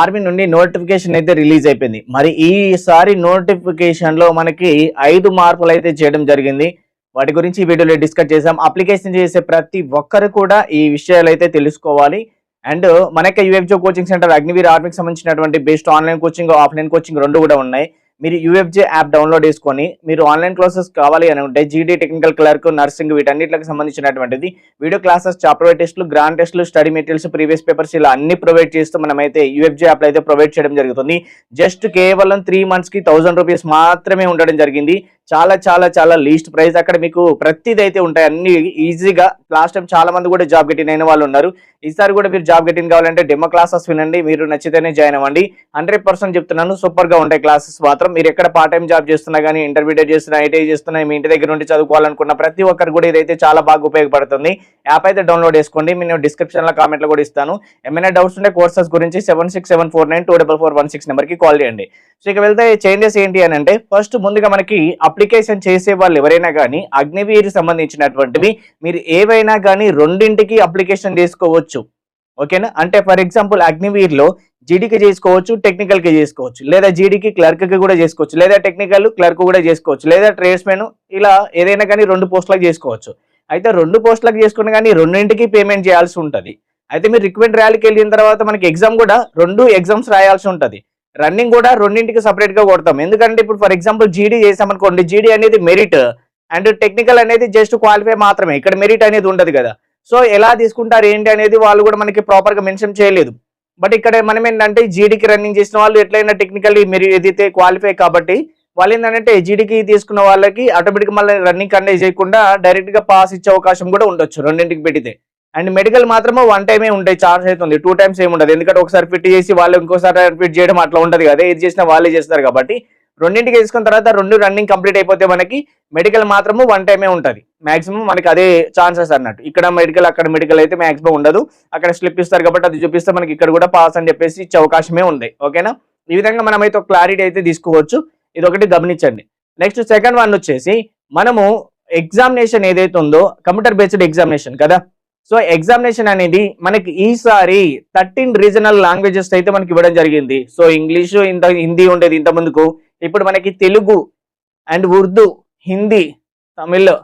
Army నుండి notification అయితే release అయిపోయింది. మరి ఈసారి నోటిఫికేషన్లో మనకి ఐదు మార్పులు అయితే చేయడం జరిగింది. వాటి గురించి వీడియోలో డిస్కస్ చేసాం అప్లికేషన్ చేసే ప్రతి ఒక్కరు కూడా ఈ విషయాలు అయితే తెలుసుకోవాలి. అండ్ మనకి యూఎఫ్జో కోచింగ్ సెంటర్ అగ్నివీర్ ఆర్మీకి సంబంధించినటువంటి best online coaching offline coaching రెండు కూడా ఉన్నాయి. మీరు యూఎఫ్జే యాప్ డౌన్లోడ్ చేసుకొని మీరు ఆన్లైన్ క్లాసెస్ కావాలి అని ఉంటే జీడీ టెక్నికల్ క్లర్క్ నర్సింగ్ వీటన్నిటికి సంబంధించినటువంటిది. వీడియో క్లాసెస్ చాప్టర్ టెస్ట్లు గ్రాండ్ టెస్ట్లు స్టడీ మెటీరియల్స్ ప్రీవియస్ పేపర్స్ ఇలా అన్ని ప్రొవైడ్ చేస్తూ మనమైతే యూఎఫ్జే యాప్లో అయితే ప్రొవైడ్ చేయడం జరుగుతుంది. జస్ట్ కేవలం త్రీ మంత్స్కి థౌసండ్ రూపీస్ మాత్రమే ఉండడం జరిగింది. చాలా చాలా చాలా లీస్ట్ ప్రైస్ అక్కడ మీకు ప్రతిది అయితే ఉంటాయి. అన్ని ఈజీగా లాస్ట్ టైం చాలా మంది కూడా జాబ్ గెటిన్ అయిన వాళ్ళు ఉన్నారు. ఈసారి కూడా మీరు జాబ్ గెటిన్ కావాలంటే డెమో క్లాసెస్ వినండి. మీరు నచ్చితేనే జాయిన్ అవ్వండి. హండ్రెడ్ చెప్తున్నాను. సూపర్గా ఉంటాయి క్లాసెస్ మాత్రం. మీరు ఎక్కడ పార్ట్ టైం జాబ్ చేస్తున్నా కానీ ఇంటర్మీడియట్ చేస్తున్నా ఐటీఐ చేస్తున్నా మీ ఇంటి దగ్గర నుండి చదువుకోవాలనుకున్న ప్రతి ఒక్కరు కూడా ఇదైతే చాలా బాగా ఉపయోగపడుతుంది. యాప్ అయితే డౌన్లోడ్ చేసుకోండి. నేను డిస్క్రిప్షన్లో కామెంట్లో కూడా ఇస్తాను. ఏమైనా డౌట్స్ ఉంటే కోర్సెస్ గురించి seven six seven four nine two double four one six నెంబర్కి కాల్ చేయండి. సో ఇక వెళ్తే చేంజెస్ ఏంటి అని అంటే ఫస్ట్ ముందుగా మనకి అప్లికేషన్ చేసే వాళ్ళు ఎవరైనా కానీ అగ్నివీర్ సంబంధించినటువంటివి మీరు ఏవైనా కానీ రెండింటికి అప్లికేషన్ చేసుకోవచ్చు. ఓకేనా అంటే ఫర్ ఎగ్జాంపుల్ అగ్నివీర్లో జీడీకి చేసుకోవచ్చు టెక్నికల్కి చేసుకోవచ్చు. లేదా జీడీకి క్లర్క్కి కూడా చేసుకోవచ్చు. లేదా టెక్నికల్ క్లర్క్ కూడా చేసుకోవచ్చు. లేదా ట్రేడ్స్మెన్ ఇలా ఏదైనా కానీ రెండు పోస్టులకు చేసుకోవచ్చు. అయితే రెండు పోస్టులకు చేసుకున్న కానీ రెండింటికి పేమెంట్ చేయాల్సి ఉంటుంది. అయితే మీరు రిక్రూట్మెంట్ ర్యాలీకి వెళ్ళిన తర్వాత మనకి ఎగ్జామ్ కూడా రెండు ఎగ్జామ్స్ రాయాల్సి ఉంటుంది. రన్నింగ్ కూడా రెండింటికి సపరేట్గా కొడతాం. ఎందుకంటే ఇప్పుడు ఫర్ ఎగ్జాంపుల్ జీడీ చేసామనుకోండి జీడీ అనేది మెరిట్ అండ్ టెక్నికల్ అనేది జస్ట్ క్వాలిఫై మాత్రమే. ఇక్కడ మెరిట్ అనేది ఉండదు కదా. సో ఎలా తీసుకుంటారు ఏంటి అనేది వాళ్ళు కూడా మనకి ప్రాపర్గా మెన్షన్ చేయలేదు. బట్ ఇక్కడ మనం ఏంటంటే జీడీకి రన్నింగ్ చేసిన వాళ్ళు ఎట్లయినా టెక్నికల్లీ మీరు ఏదైతే క్వాలిఫై కాబట్టి వాళ్ళు ఏంటంటే జీడీకి తీసుకున్న వాళ్ళకి ఆటోమేటిక్ మళ్ళీ రన్నింగ్ కండక్ట్ చేయకుండా డైరెక్ట్గా పాస్ ఇచ్చే అవకాశం కూడా ఉండొచ్చు రెండింటికి పెడితే అండ్ మెడికల్ మాత్రమే వన్ టైమే ఉంటాయి ఛాన్స్ అవుతుంది. టూ టైమ్స్ ఏమి ఉండదు. ఎందుకంటే ఒకసారి ఫిట్ చేసి వాళ్ళు ఇంకోసారి ఫిట్ చేయడం అట్లా ఉంటుంది కదా. ఏది చేసినా వాళ్ళే చేస్తారు కాబట్టి రెండింటికి వేసుకున్న తర్వాత రెండు రన్నింగ్ కంప్లీట్ అయిపోతే మనకి మెడికల్ మాత్రము వన్ టైమే ఉంటుంది. మాక్సిమం మనకి అదే ఛాన్సెస్ అన్నట్టు. ఇక్కడ మెడికల్ అక్కడ మెడికల్ అయితే మాక్సిమం ఉండదు. అక్కడ స్లిప్ ఇస్తారు కాబట్టి అది చూపిస్తే మనకి ఇక్కడ కూడా పాస్ అని చెప్పేసి ఇచ్చే అవకాశమే ఉంది. ఓకేనా ఈ విధంగా మనం అయితే క్లారిటీ అయితే తీసుకోవచ్చు. ఇది ఒకటి గమనించండి. నెక్స్ట్ సెకండ్ వన్ వచ్చేసి మనము ఎగ్జామినేషన్ ఏదైతే ఉందో కంప్యూటర్ బేస్డ్ ఎగ్జామినేషన్ కదా? సో ఎగ్జామినేషన్ అనేది మనకి ఈసారి థర్టీన్ రీజనల్ లాంగ్వేజెస్ అయితే మనకి ఇవ్వడం జరిగింది. సో ఇంగ్లీషు ఇంత హిందీ ఉండేది ఇంత ముందుకు ఇప్పుడు మనకి తెలుగు అండ్ ఉర్దూ హిందీ తమిళ్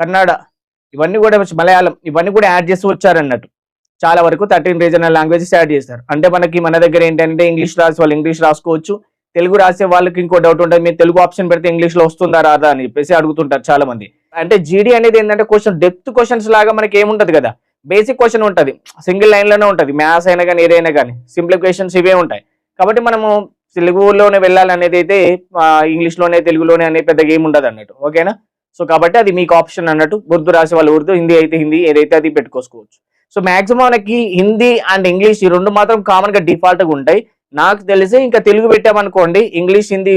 కన్నడ ఇవన్నీ కూడా మలయాళం ఇవన్నీ కూడా యాడ్ చేసి వచ్చారన్నట్టు. చాలా వరకు థర్టీన్ రీజనల్ లాంగ్వేజెస్ యాడ్ చేస్తారు అంటే మనకి మన దగ్గర ఏంటంటే ఇంగ్లీష్ రాసే వాళ్ళు ఇంగ్లీష్ రాసుకోవచ్చు. తెలుగు రాసే వాళ్ళకి ఇంకో డౌట్ ఉంటుంది. మీరు తెలుగు ఆప్షన్ పెడితే ఇంగ్లీష్లో వస్తుందా రాదా అని చెప్పేసి అడుగుతుంటారు చాలా మంది అంటే జీడీ అనేది ఏంటంటే క్వశ్చన్ డెప్త్ క్వశ్చన్స్ లాగా మనకి ఏముంటది కదా. బేసిక్ క్వశ్చన్ ఉంటుంది. సింగిల్ లైన్లోనే ఉంటుంది. మ్యాథ్స్ అయినా కానీ ఏదైనా కానీ సింపుల్ క్వశ్చన్స్ ఇవే ఉంటాయి. కాబట్టి మనము తెలుగులోనే వెళ్ళాలనేది అయితే ఇంగ్లీష్లోనే తెలుగులోనే అనే పెద్ద గేమ్ ఉండదు అన్నట్టు. ఓకేనా? సో కాబట్టి అది మీకు ఆప్షన్ అన్నట్టు ఉర్దూ రాసే వాళ్ళు ఉర్దూ హిందీ అయితే హిందీ ఏదైతే అది పెట్టుకోవచ్చు సో మాక్సిమం మనకి హిందీ అండ్ ఇంగ్లీష్ ఈ రెండు మాత్రం కామన్గా డిఫాల్ట్గా ఉంటాయి. నాకు తెలిసి ఇంకా తెలుగు పెట్టామనుకోండి ఇంగ్లీష్ హిందీ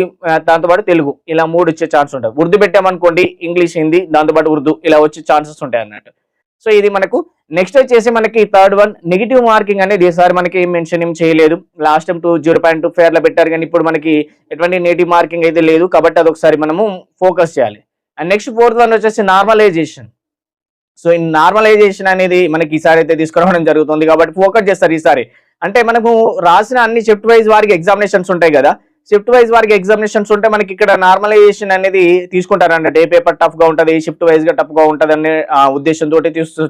దాంతోపాటు తెలుగు ఇలా మూడు వచ్చే ఛాన్స్ ఉంటాయి. ఉర్దూ పెట్టామనుకోండి ఇంగ్లీష్ హిందీ దాంతోపాటు ఉర్దూ ఇలా వచ్చే ఛాన్సెస్ ఉంటాయి అన్నట్టు. సో ఇది మనకు నెక్స్ట్ వచ్చేసి మనకి థర్డ్ వన్ నెగిటివ్ మార్కింగ్ అనేది ఈసారి మనకి మెన్షన్ ఏం చేయలేదు. Last time two zero point two ఫేర్లో పెట్టారు కానీ ఇప్పుడు మనకి ఎటువంటి నెగిటివ్ మార్కింగ్ అయితే లేదు కాబట్టి అది ఒకసారి మనము ఫోకస్ చేయాలి. అండ్ నెక్స్ట్ ఫోర్త్ వన్ వచ్చేసి నార్మలైజేషన్ సో ఈ నార్మలైజేషన్ అనేది మనకి ఈసారి అయితే తీసుకురావడం జరుగుతుంది కాబట్టి ఫోకస్ చేస్తారు ఈసారి. అంటే మనము రాసిన అన్ని షిఫ్ట్ వైజ్ వారికి ఎగ్జామినేషన్స్ ఉంటాయి కదా. షిఫ్ట్ వైజ్ వారికి ఎగ్జామినేషన్స్ ఉంటే మనకి ఇక్కడ నార్మలైజేషన్ అనేది తీసుకుంటారన్నట్టు. డే ఏ పేపర్ టఫ్గా ఉంటుంది షిఫ్ట్ వైజ్గా టఫ్గా ఉంటుంది అనే ఆ, ఉద్దేశంతో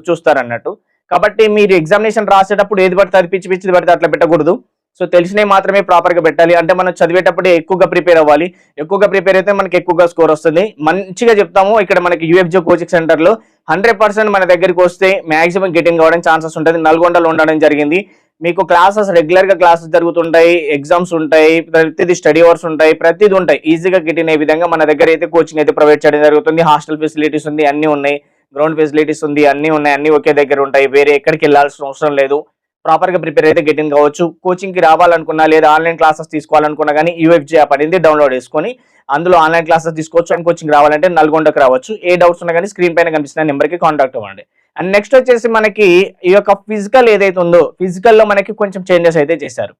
చూస్తారన్నట్టు. కాబట్టి మీరు ఎగ్జామినేషన్ రాసేటప్పుడు ఏది పడితే అది పిచ్చి పిచ్చిది పడితే అట్లా పెట్టకూడదు. సో తెలిసినవి మాత్రమే ప్రాపర్గా పెట్టాలి. అంటే మనం చదివేటప్పుడే ఎక్కువగా ప్రిపేర్ అవ్వాలి. ఎక్కువగా ప్రిపేర్ అయితే మనకి ఎక్కువగా స్కోర్ వస్తుంది. మంచిగా చెప్తాము. ఇక్కడ మనకి యూఎఫ్జో కోచింగ్ సెంటర్లో హండ్రెడ్ పర్సెంట్ మన దగ్గరికి వస్తే మాక్సిమం గెటింగ్ అవ్వడం ఛాన్సెస్ ఉంటుంది. నల్గొండలో ఉండడం జరిగింది. మీకు క్లాసెస్ రెగ్యులర్గా క్లాసెస్ జరుగుతుంటాయి ఎగ్జామ్స్ ఉంటాయి ప్రతిదీ స్టడీ అవర్స్ ఉంటాయి ప్రతిదీ ఉంటాయి. ఈజీగా గిటిన్ విధంగా మన దగ్గర అయితే కోచింగ్ అయితే ప్రొవైడ్ చేయడం జరుగుతుంది. హాస్టల్ ఫెసిలిటీస్ ఉంది అన్ని ఉన్నాయి. గ్రౌండ్ ఫెసిలిటీస్ ఉంది అన్ని ఉన్నాయి అన్ని ఒకే దగ్గర ఉంటాయి. వేరే ఎక్కడికి వెళ్ళాల్సిన అవసరం లేదు. ప్రాపర్గా ప్రిపేర్ అయితే గెటింగ్ కావచ్చు. కోచింగ్కి రావాలనుకున్నా లేదా ఆన్లైన్ క్లాసెస్ తీసుకోవాలనుకున్నా కానీ యూఎఫ్జీ యాప్ అనేది డౌన్లోడ్ చేసుకొని అందులో ఆన్లైన్ క్లాసెస్ తీసుకోవచ్చు అండ్ కోచింగ్ రావాలంటే నల్గొండకు రావచ్చు. ఏ డౌట్స్ ఉన్నా కానీ స్క్రీన్ పైన కనిపిస్తున్న నెంబర్కి కాంటాక్ట్ అవ్వండి. అండ్ నెక్స్ట్ వచ్చేసి మనకి ఈ యొక్క ఫిజికల్ ఏదైతే ఉందో ఫిజికల్లో మనకి కొంచెం చేంజెస్ అయితే చేశారు.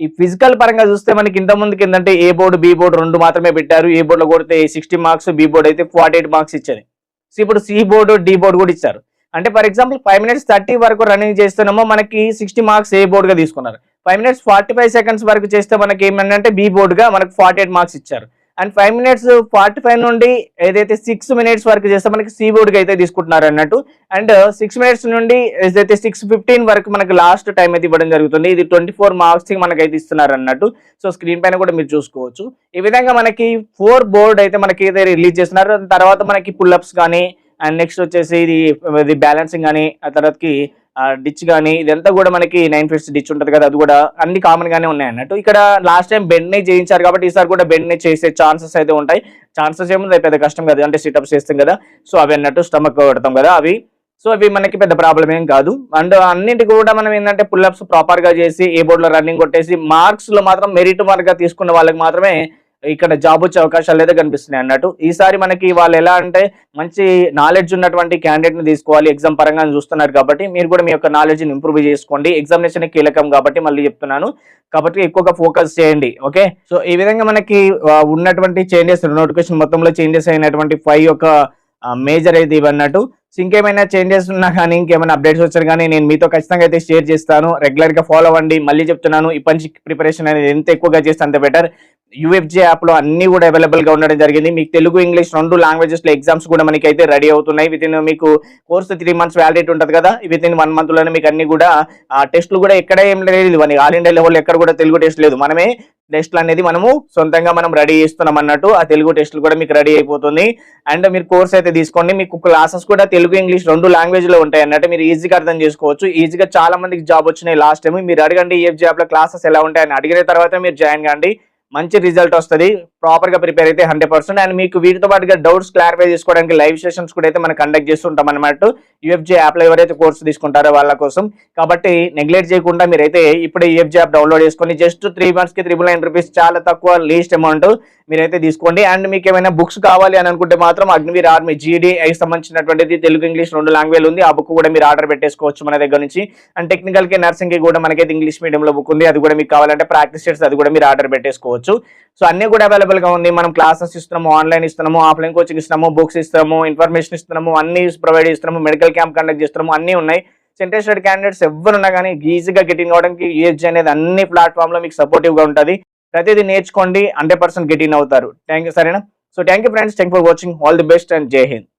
ఈ ఫిజికల్ పరంగా చూస్తే మనకి ఇంత ముందుకి ఏంటంటే ఏ బోర్డు బి బోర్డు రెండు మాత్రమే పెట్టారు. ఏ బోర్డులో కొడితే సిక్స్టీ మార్క్స్ బి బోర్డు అయితే ఫార్టీ ఎయిట్ మార్క్స్ ఇచ్చేది. సో ఇప్పుడు సి బోర్డు డి బోర్డు కూడా ఇచ్చారు. అంటే for example five minutes thirty వరకు రన్నింగ్ చేస్తున్నామో మనకి సిక్స్టీ మార్క్స్ ఏ బోర్డుగా తీసుకున్నారు. Five minutes forty five seconds వరకు చేస్తే మనకి ఏమంటే బి బోర్డ్గా మనకు ఫార్టీ ఎయిట్ మార్క్స్ ఇచ్చారు. And five minutes forty five నుండి ఏదైతే సిక్స్ మినిట్స్ వరకు చేస్తే మనకి సి బోర్డ్గా అయితే తీసుకుంటున్నారు అన్నట్టు. అండ్ సిక్స్ మినిట్స్ నుండి ఏదైతే సిక్స్ ఫిఫ్టీన్ వరకు మనకి లాస్ట్ టైం అయితే ఇవ్వడం జరుగుతుంది. ఇది ట్వంటీ ఫోర్ మార్క్స్కి మనకి అయితే ఇస్తున్నారు అన్నట్టు. సో స్క్రీన్ పైన కూడా మీరు చూసుకోవచ్చు. ఈ విధంగా మనకి ఫోర్ బోర్డ్ అయితే మనకి ఏదైతే రిలీజ్ చేస్తున్నారు దాని తర్వాత మనకి పుల్అప్స్ కానీ అండ్ నెక్స్ట్ వచ్చేసి ఇది ఇది బ్యాలెన్సింగ్ కానీ ఆ తర్వాతకి డిచ్ కానీ ఇదంతా కూడా మనకి నైన్ ఫిఫ్టీ డిచ్ ఉంటుంది కదా అది కూడా అన్ని కామన్ గానే ఉన్నాయి అన్నట్టు. ఇక్కడ లాస్ట్ టైం బెండ్నే చేయించారు కాబట్టి ఈసారి కూడా బెండ్నే చేసే ఛాన్సెస్ అయితే ఉంటాయి. ఛాన్సెస్ ఏముంది? పెద్ద కష్టం కదా. అంటే సిటప్స్ చేస్తాం కదా. సో అవి అన్నట్టు స్టమక్ పెడతాం కదా అవి. సో అవి మనకి పెద్ద ప్రాబ్లం ఏం కాదు. అండ్ అన్నింటికి కూడా మనం ఏంటంటే పుల్అప్స్ ప్రాపర్గా చేసి ఏ బోర్డులో రన్నింగ్ కొట్టేసి మార్క్స్లో మాత్రం మెరిట్ మార్క్గా తీసుకున్న వాళ్ళకి మాత్రమే ఇక్కడ జాబ్ వచ్చే అవకాశాలు అయితే కనిపిస్తున్నాయి అన్నట్టు. ఈసారి మనకి వాళ్ళు ఎలా అంటే మంచి నాలెడ్జ్ ఉన్నటువంటి క్యాండిడేట్ని తీసుకోవాలి ఎగ్జామ్ పరంగా చూస్తున్నారు కాబట్టి మీరు కూడా మీ యొక్క నాలెడ్జ్ని ఇంప్రూవ్ చేసుకోండి. ఎగ్జామినేషన్ కీలకం కాబట్టి మళ్ళీ చెప్తున్నాను. కాబట్టి ఎక్కువగా ఫోకస్ చేయండి ఓకే సో ఈ విధంగా మనకి ఉన్నటువంటి చేంజెస్ నోటిఫికేషన్ మొత్తంలో చేంజెస్ అయినటువంటి ఫైవ్ యొక్క మేజర్ అయితే ఇవన్నట్టు. సో ఇంకేమైనా చేంజెస్ ఉన్నా కానీ ఇంకేమైనా అప్డేట్స్ వచ్చారు కానీ నేను మీతో ఖచ్చితంగా అయితే షేర్ చేస్తాను. రెగ్యులర్గా ఫాలో అవ్వండి. మళ్ళీ చెప్తున్నాను ఇప్పటి నుంచి ప్రిపరేషన్ అనేది ఎంత ఎక్కువగా చేస్తే అంత బెటర్ యూఎఫ్జే యాప్లో అన్ని కూడా అవైలబుల్గా ఉండడం జరిగింది. మీకు తెలుగు ఇంగ్లీష్ రెండు లాంగ్వేజెస్లో ఎగ్జామ్స్ కూడా మనకి అయితే రెడీ అవుతున్నాయి. విత్ ఇన్ మీకు కోర్స్ త్రీ మంత్స్ వ్యాలిడేట్ ఉంటుంది కదా? విత్ ఇన్ వన్ మంత్లోనే మీకు అన్ని కూడా ఆ టెస్ట్లు కూడా ఎక్కడ ఏం లేదు. మనకి ఆల్ ఇండియా లెవెల్ ఎక్కడ కూడా తెలుగు టెస్ట్ లేదు. మనమే టెస్ట్లు అనేది మనము సొంతంగా మనం రెడీ చేస్తున్నాం అన్నట్టు ఆ తెలుగు టెస్ట్లు కూడా మీకు రెడీ అయిపోతుంది. అండ్ మీరు కోర్స్ అయితే తీసుకోండి. మీకు క్లాసెస్ కూడా తెలుగు ఇంగ్లీష్ రెండు లాంగ్వేజ్లో ఉంటాయి అన్నట్టు మీరు ఈజీగా అర్థం చేసుకోవచ్చు. ఈజీగా చాలా మందికి జాబ్ వచ్చినాయి లాస్ట్ టైం మీరు అడగండి ఏ జాబ్లో క్లాసెస్ ఎలా ఉంటాయని. అడిగిన తర్వాత మీరు జాయిన్ కాండి. మంచి రిజల్ట్ వస్తుంది. ప్రాపర్గా ప్రిపేర్ అయితే హండ్రెడ్ పర్సెంట్ అండ్ మీకు వీటితో పాటుగా డౌట్స్ క్లారిఫై చేసుకోవడానికి లైవ్ సెషన్స్ కూడా అయితే మనం కండక్ట్ చేస్తుంటాం అనమాట యూఎఫ్జే యాప్లో ఎవరైతే కోర్సు తీసుకుంటారో వాళ్ళ కోసం. కాబట్టి నెగ్లెక్ట్ చేయకుండా మీరైతే ఇప్పుడే యూఎఫ్జే యాప్ డౌన్లోడ్ చేసుకొని జస్ట్ త్రీ మంత్స్కి త్రిబుల్ నైన్ రూపీస్ చాలా తక్కువ లీస్ట్ అమౌంట్ మీరైతే తీసుకోండి. అండ్ మీకు ఏమైనా బుక్స్ కావాలి అని అనుకుంటే మాత్రం అగ్నివీర్ ఆర్మీ జీడీ సంబంధించినటువంటిది తెలుగు ఇంగ్లీష్ రెండు లాంగ్వేజ్ ఉంది. ఆ బుక్ కూడా మీరు ఆర్డర్ పెట్టేసుకోవచ్చు మన దగ్గర నుంచి. అండ్ టెక్నికల్కి నర్సింగ్కి కూడా మనకైతే ఇంగ్లీష్ మీడియంలో బుక్ ఉంది. అది కూడా మీకు కావాలంటే ప్రాక్టీస్ చేస్తే అది కూడా మీరు ఆర్డర్ పెట్టేసుకోవచ్చు. సో అన్ని కూడా అవైలబుల్గా ఉంది. మనం క్లాసెస్ ఇస్తున్నాము ఆన్లైన్ ఇస్తున్నాము ఆఫ్లైన్ కోచింగ్ ఇస్తున్నాము బుక్స్ ఇస్తాము ఇన్ఫర్మేషన్ ఇస్తున్నాము అన్ని ప్రొవైడ్ చేస్తున్నాము మెడికల్ క్యాంప్ కండక్ట్ చేస్తున్నాము అన్ని ఉన్నాయి. ఇంట్రెస్టెడ్ క్యాండిడేట్స్ ఎవరున్నా కానీ ఈజీగా గెటింగ్ అవడానికి యూఎస్జీ అనేది అన్ని ప్లాట్ఫామ్లో మీకు సపోర్టివ్గా ఉంటుంది. ప్రతిదీ నేర్చుకోండి హండ్రెడ్ పర్సెంట్ గెటిన్ అవుతారు. థ్యాంక్ యూ సరేనా so thank you friends thank for watching all the best and Jai Hind